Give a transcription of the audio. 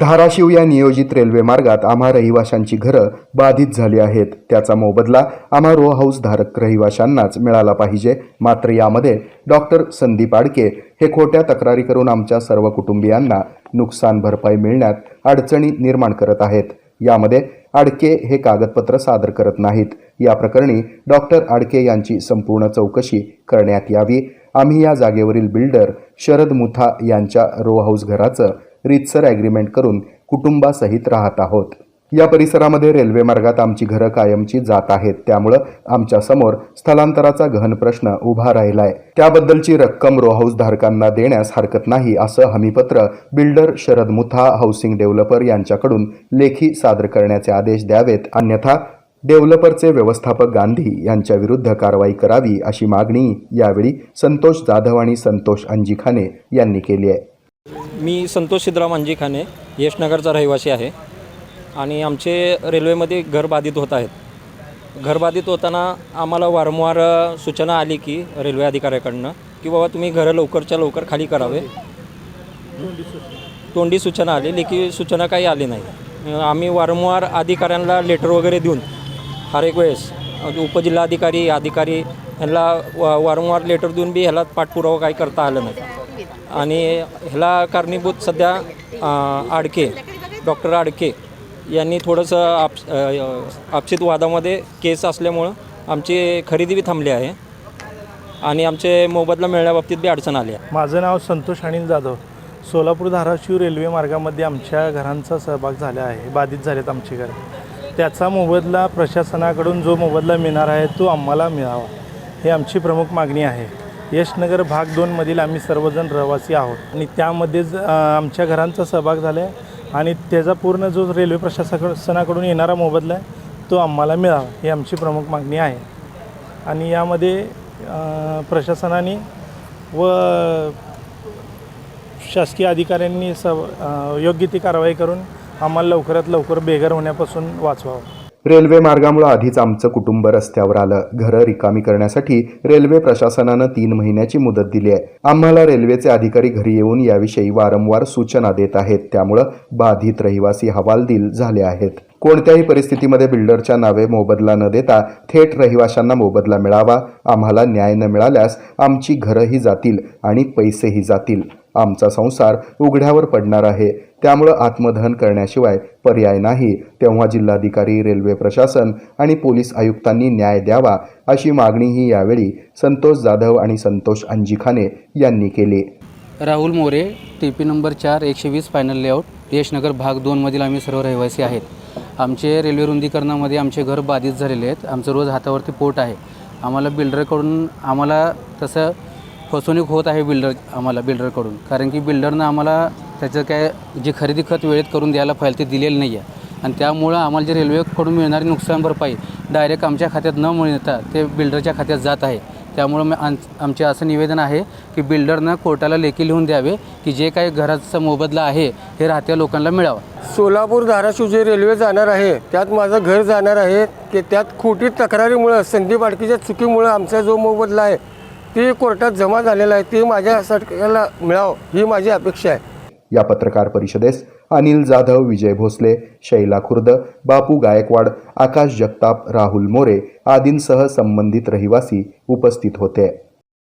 धाराशिव या नियोजित रेल्वे मार्गात आम्हा रहिवाशांची घरं बाधित झाली आहेत. त्याचा मोबदला आम्हा रो हाऊस धारक रहिवाशांनाच मिळाला पाहिजे. मात्र यामध्ये डॉक्टर संदीप आडके हे खोट्या तक्रारी करून आमच्या सर्व कुटुंबियांना नुकसान भरपाई मिळण्यात अडचणी निर्माण करत आहेत. यामध्ये आडके हे कागदपत्र सादर करत नाहीत. या प्रकरणी डॉक्टर आडके यांची संपूर्ण चौकशी करण्यात यावी. आम्ही या जागेवरील बिल्डर शरद मुथा यांच्या रो हाऊस घराचं रीतसर ॲग्रीमेंट करून कुटुंबासहित राहत आहोत. या परिसरामध्ये रेल्वे मार्गात आमची घरं कायमची जात आहेत. त्यामुळं आमच्यासमोर स्थलांतराचा गहन प्रश्न उभा राहिलाय. त्याबद्दलची रक्कम रो हाऊस धारकांना देण्यास हरकत नाही असं हमीपत्र builder Sharad Mutha housing developer यांच्याकडून लेखी सादर करण्याचे आदेश द्यावेत. अन्यथा डेव्हलपरचे व्यवस्थापक गांधी यांच्या विरुद्ध कारवाई करावी अशी मागणी यावेळी संतोष जाधव आणि संतोष अंजिखाने यांनी केली आहे. मी संतोष सिद्धराम अंजिखाने यशनगरचा रहिवासी आहे आणि आमचे रेल्वेमध्ये घर बाधित होत आहेत. घर बाधित होताना आम्हाला वारंवार सूचना आली की रेल्वे अधिकाऱ्याकडनं की बाबा तुम्ही घरं लवकरच्या लवकर खाली करावे. तोंडी सूचना आली लेखी सूचना काही आली नाही. आम्ही वारंवार अधिकाऱ्यांना लेटर वगैरे देऊन हर एक वेळेस उपजिल्हाधिकारी अधिकारी ह्यांना वा वारंवार लेटर देऊन बी ह्याला पाठपुरावा काही करता आलं नाही. आणि ह्याला कारणीभूत सध्या आडके डॉक्टर आडके यांनी थोडंसं आप आपसित वादामध्ये केस असल्यामुळं आमची खरेदी बी थांबली आहे. आणि आमचे मोबदला मिळण्याबाबतीत बी अडचण आली आहे. माझं नाव संतोष अनिल जाधव. सोलापूर धाराशिव रेल्वे मार्गामध्ये आमच्या घरांचा सहभाग झाला आहे बाधित झालेत आमची घर. त्याचा मोबदला प्रशासनाकडून जो मोबदला मिळणार आहे तो आम्हाला मिळावा ही आमची प्रमुख मागणी आहे. यशनगर भाग दोनमधील आम्ही सर्वजण रहिवासी आहोत. आणि त्यामध्येच आमच्या घरांचा सहभाग झाला आहे आणि त्याचा पूर्ण जो रेल्वे प्रशासनाकडून येणारा मोबदला आहे तो आम्हाला मिळावा ही आमची प्रमुख मागणी आहे. आणि यामध्ये प्रशासनाने व शासकीय अधिकाऱ्यांनी स योग्य ती कारवाई करून आम्हाला लवकरात लवकर बेघर होण्यापासून वाचवावं. रेल्वे मार्गामुळे आधीच आमचं कुटुंब रस्त्यावर आलं. घरं रिकामी करण्यासाठी रेल्वे प्रशासनानं तीन महिन्याची मुदत दिली आहे. आम्हाला रेल्वेचे अधिकारी घरी येऊन याविषयी वारंवार सूचना देत आहेत. त्यामुळं बाधित रहिवासी हवालदिल झाले आहेत. कोणत्याही परिस्थितीमध्ये बिल्डरच्या नावे मोबदला न देता थेट रहिवाशांना मोबदला मिळावा. आम्हाला न्याय न मिळाल्यास आमची घरंही जातील आणि पैसेही जातील. आमचा संसार उघड्यावर पडणार आहे. त्यामुळं आत्मदहन करण्याशिवाय पर्याय नाही. तेव्हा जिल्हाधिकारी रेल्वे प्रशासन आणि पोलीस आयुक्तांनी न्याय द्यावा अशी मागणीही यावेळी संतोष जाधव आणि संतोष अंजिखाने यांनी केली. Rahul More T P number चार एकशे वीस फायनल लेआउट यशनगर भाग दोनमधील आम्ही सर्व रहिवासी आहेत. आमचे रेल्वे रुंदीकरणामध्ये आमचे घर बाधित झालेले आहेत. आमचं रोज हातावरती पोट आहे. आम्हाला बिल्डरकडून आम्हाला तसं फसवणूक होत आहे बिल्डर आम्हाला बिल्डरकडून. कारण की बिल्डरनं आम्हाला त्याचं काय जे खरेदी खत वेळेत करून द्यायला पाहिजे ते दिलेलं नाही आहे आणि त्यामुळं आम्हाला जे रेल्वेकडून मिळणारी नुकसान भरपाई डायरेक्ट आमच्या खात्यात न मिळता ते बिल्डरच्या खात्यात जात आहे. त्यामुळं मी आम आमचे असं निवेदन आहे की बिल्डरनं कोर्टाला लेखी लिहून द्यावे की जे काही घराचा मोबदला आहे हे राहत्या लोकांना मिळावं. सोलापूर धाराशिव जे रेल्वे जाणार आहे त्यात माझं घर जाणार आहे की त्यात खोटी तक्रारीमुळं संदीप आडकीच्या चुकीमुळं आमचा जो मोबदला आहे ते कोर्टात जमा झालेला आहे ती माझ्या सरकारला मिळावं ही माझी अपेक्षा आहे. या पत्रकार परिषदेस अनिल जाधव विजय भोसले शैला खुर्द बापू गायकवाड आकाश जगताप राहुल मोरे आदींसह संबंधित रहिवासी उपस्थित होते.